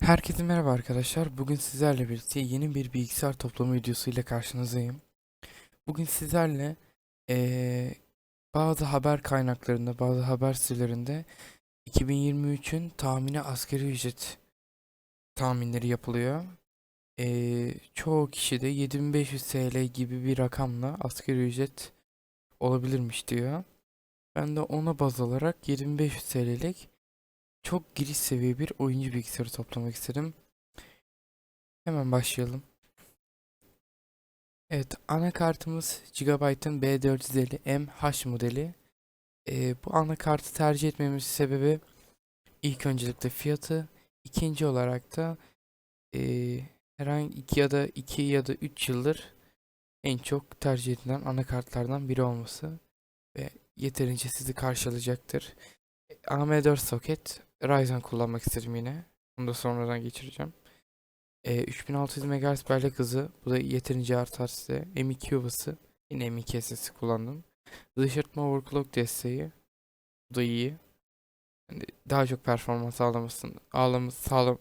Herkese merhaba arkadaşlar. Bugün sizlerle birlikte yeni bir bilgisayar toplama videosu ile karşınızdayım. Bugün sizlerle eee, bazı haber kaynaklarında, bazı haber sitelerinde 2023'ün tahmini asgari ücret tahminleri yapılıyor. Eee, çoğu kişi de 7500 TL gibi bir rakamla asgari ücret olabilirmiş diyor. Ben de ona baz alarak 7500 TL'lik çok giriş seviye bir oyuncu bilgisayarı toplamak istedim. Hemen başlayalım. Evet, anakartımız Gigabyte'ın B450MH modeli. Ee, bu anakartı tercih etmemin sebebi ilk öncelikle fiyatı, ikinci olarak da ee, herhangi iki ya da iki ya da 3 yıldır en çok tercih edilen anakartlardan biri olması ve yeterince sizi karşılayacaktır. AM4 soket Ryzen kullanmak istedim yine. Bunu da sonradan geçireceğim. E, 3600 MHz bellek hızı. Bu da yeterince artar size. M2 yuvası. Yine M2 SSD kullandım. Dışartma overclock desteği. Bu da iyi. Yani daha çok performans sağlamasını, ağlaması, sağlam,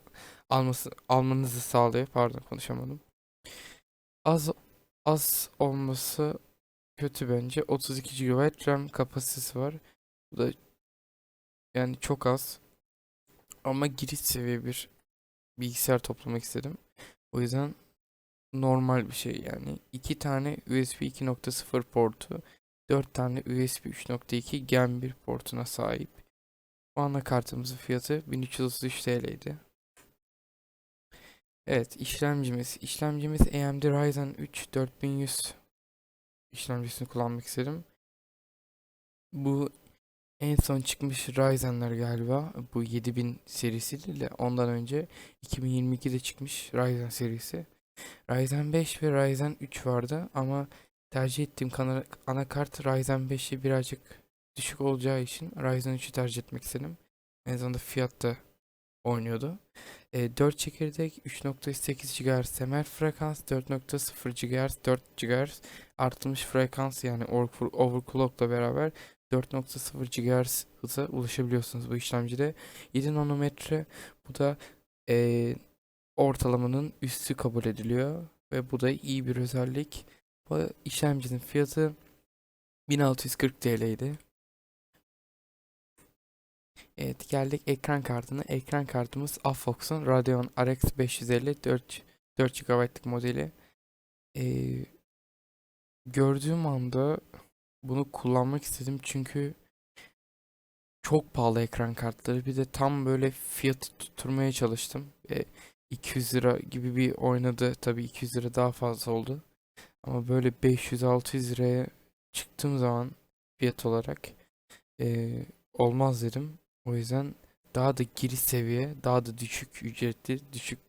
alması, almanızı sağlıyor. Pardon konuşamadım. Az az olması kötü bence. 32 GB RAM kapasitesi var. Bu da yani çok az. Ama giriş seviye bir bilgisayar toplamak istedim. O yüzden normal bir şey yani. iki tane USB 2.0 portu, 4 tane USB 3.2 Gen 1 portuna sahip. Bu anakartımızın fiyatı 1333 TL'ydi. Evet işlemcimiz. İşlemcimiz AMD Ryzen 3 4100 işlemcisini kullanmak istedim. Bu en son çıkmış Ryzen'ler galiba. Bu 7000 serisi değil de ondan önce 2022'de çıkmış Ryzen serisi. Ryzen 5 ve Ryzen 3 vardı ama tercih ettiğim anakart Ryzen 5'i birazcık düşük olacağı için Ryzen 3'ü tercih etmek istedim. En zamanda fiyat da oynuyordu. E, 4 çekirdek, 3.8 GHz temel frekans, 4.0 GHz, 4 GHz artılmış frekans yani over- overclockla beraber 4.0 GHz hıza ulaşabiliyorsunuz bu işlemcide. 7 nanometre bu da eee, ortalamanın üstü kabul ediliyor ve bu da iyi bir özellik. Bu işlemcinin fiyatı 1640 TL'ydi. Evet geldik ekran kartına. Ekran kartımız Afox'un Radeon RX 550 4, 4 GB'lık modeli. Eee, gördüğüm anda bunu kullanmak istedim çünkü çok pahalı ekran kartları. Bir de tam böyle fiyatı tutturmaya çalıştım. E, 200 lira gibi bir oynadı. Tabii 200 lira daha fazla oldu. Ama böyle 500-600 liraya çıktığım zaman fiyat olarak e, olmaz dedim. O yüzden daha da giriş seviye, daha da düşük ücretli, düşük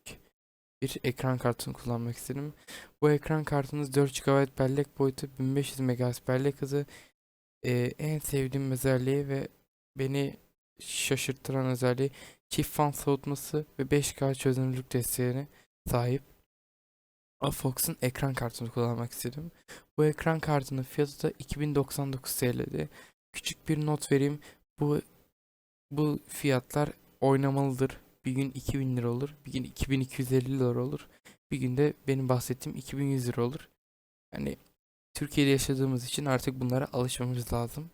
bir ekran kartını kullanmak istedim. Bu ekran kartımız 4 GB bellek boyutu, 1500 MHz bellek hızı. Ee, en sevdiğim özelliği ve beni şaşırtıran özelliği çift fan soğutması ve 5K çözünürlük desteğine sahip. Afox'un ekran kartını kullanmak istedim. Bu ekran kartının fiyatı da 2099 TL'di. Küçük bir not vereyim. Bu bu fiyatlar oynamalıdır. Bir gün 2000 lira olur, bir gün 2250 lira olur. Bir günde benim bahsettiğim 2100 lira olur. Yani Türkiye'de yaşadığımız için artık bunlara alışmamız lazım.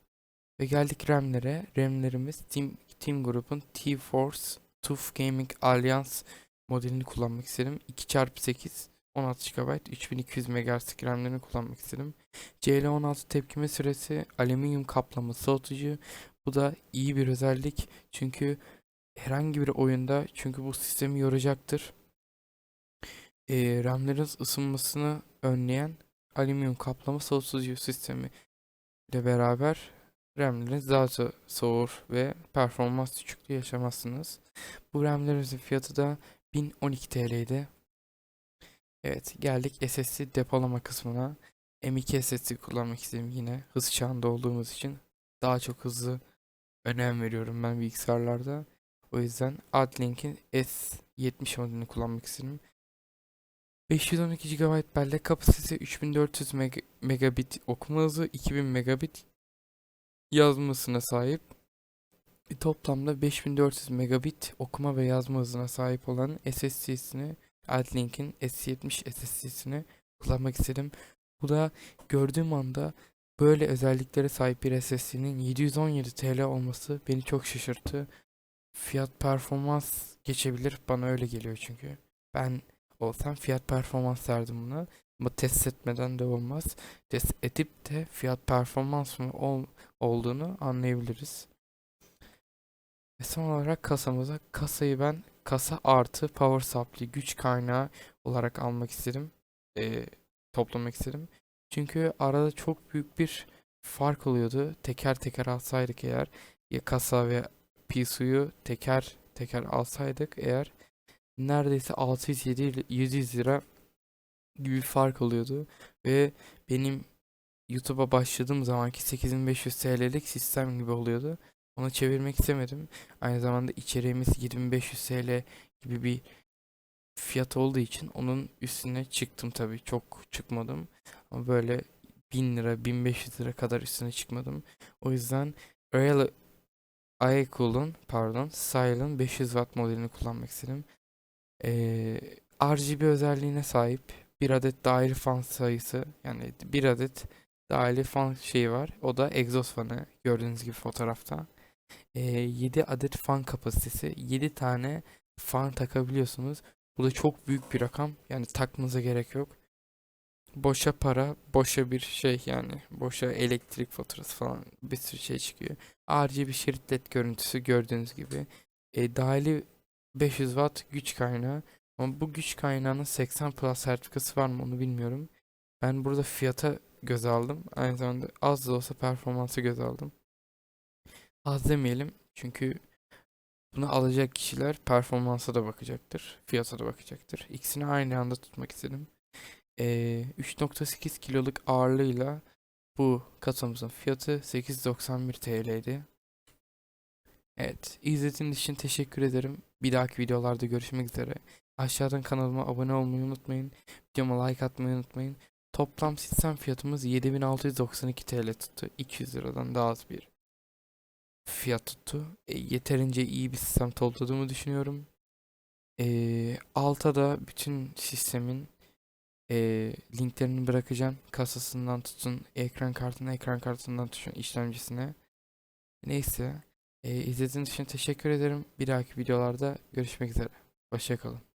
Ve geldik RAM'lere. RAM'lerimiz Team, Team Group'un T-Force TUF Gaming Alliance modelini kullanmak istedim. 2x8 16 GB 3200 MHz RAM'lerini kullanmak istedim. CL16 tepkime süresi alüminyum kaplama soğutucu. Bu da iyi bir özellik. Çünkü herhangi bir oyunda çünkü bu sistemi yoracaktır. Ee, RAM'lerin ısınmasını önleyen alüminyum kaplama soğutucu sistemi ile beraber RAM'leriniz daha da soğur ve performans düşüklüğü yaşamazsınız. Bu RAM'lerimizin fiyatı da 1012 TL'ydi. Evet geldik SSD depolama kısmına. M2 SSD kullanmak istedim yine hız çağında olduğumuz için daha çok hızlı önem veriyorum ben bilgisayarlarda. O yüzden Adlink'in S70 modelini kullanmak istedim. 512 GB bellek kapasitesi 3400 meg- megabit okuma hızı 2000 megabit yazmasına sahip. Bir toplamda 5400 megabit okuma ve yazma hızına sahip olan SSD'sini Adlink'in S70 SSD'sini kullanmak istedim. Bu da gördüğüm anda böyle özelliklere sahip bir SSD'nin 717 TL olması beni çok şaşırttı. Fiyat performans geçebilir. Bana öyle geliyor çünkü. Ben olsam fiyat performans derdim buna. Ama test etmeden de olmaz. Test edip de fiyat performans mı ol- olduğunu anlayabiliriz. Ve son olarak kasamıza kasayı ben kasa artı power supply güç kaynağı olarak almak istedim. Ee, toplamak istedim. Çünkü arada çok büyük bir fark oluyordu. Teker teker alsaydık eğer ya kasa ve PSU'yu teker teker alsaydık eğer neredeyse 600-700 lira gibi fark oluyordu. Ve benim YouTube'a başladığım zamanki 8500 TL'lik sistem gibi oluyordu. Onu çevirmek istemedim. Aynı zamanda içeriğimiz 2500 TL gibi bir fiyat olduğu için onun üstüne çıktım tabii. Çok çıkmadım. Ama böyle 1000 lira, 1500 lira kadar üstüne çıkmadım. O yüzden Royal iCool'un pardon Style'ın 500 watt modelini kullanmak istedim. Ee, RGB özelliğine sahip bir adet daire fan sayısı yani bir adet daire fan şeyi var. O da egzoz fanı gördüğünüz gibi fotoğrafta. Ee, 7 adet fan kapasitesi 7 tane fan takabiliyorsunuz. Bu da çok büyük bir rakam. Yani takmanıza gerek yok. Boşa para, boşa bir şey yani. Boşa elektrik faturası falan bir sürü şey çıkıyor. RGB şerit led görüntüsü gördüğünüz gibi. E, dahili 500 watt güç kaynağı. Ama bu güç kaynağının 80 plus sertifikası var mı onu bilmiyorum. Ben burada fiyata göz aldım. Aynı zamanda az da olsa performansı göz aldım. Az demeyelim çünkü bunu alacak kişiler performansa da bakacaktır. Fiyata da bakacaktır. İkisini aynı anda tutmak istedim. Ee, 3.8 kiloluk ağırlığıyla bu kasamızın fiyatı 891 TL'ydi. Evet, izlediğiniz için teşekkür ederim. Bir dahaki videolarda görüşmek üzere. Aşağıdan kanalıma abone olmayı unutmayın. Videoma like atmayı unutmayın. Toplam sistem fiyatımız 7692 TL tuttu. 200 liradan daha az bir fiyat tuttu. E, yeterince iyi bir sistem topladığımı düşünüyorum. E, alta da bütün sistemin e, linklerini bırakacağım. Kasasından tutun, ekran kartına, ekran kartından tutun işlemcisine. Neyse. E, izlediğiniz için teşekkür ederim. Bir dahaki videolarda görüşmek üzere. Hoşçakalın.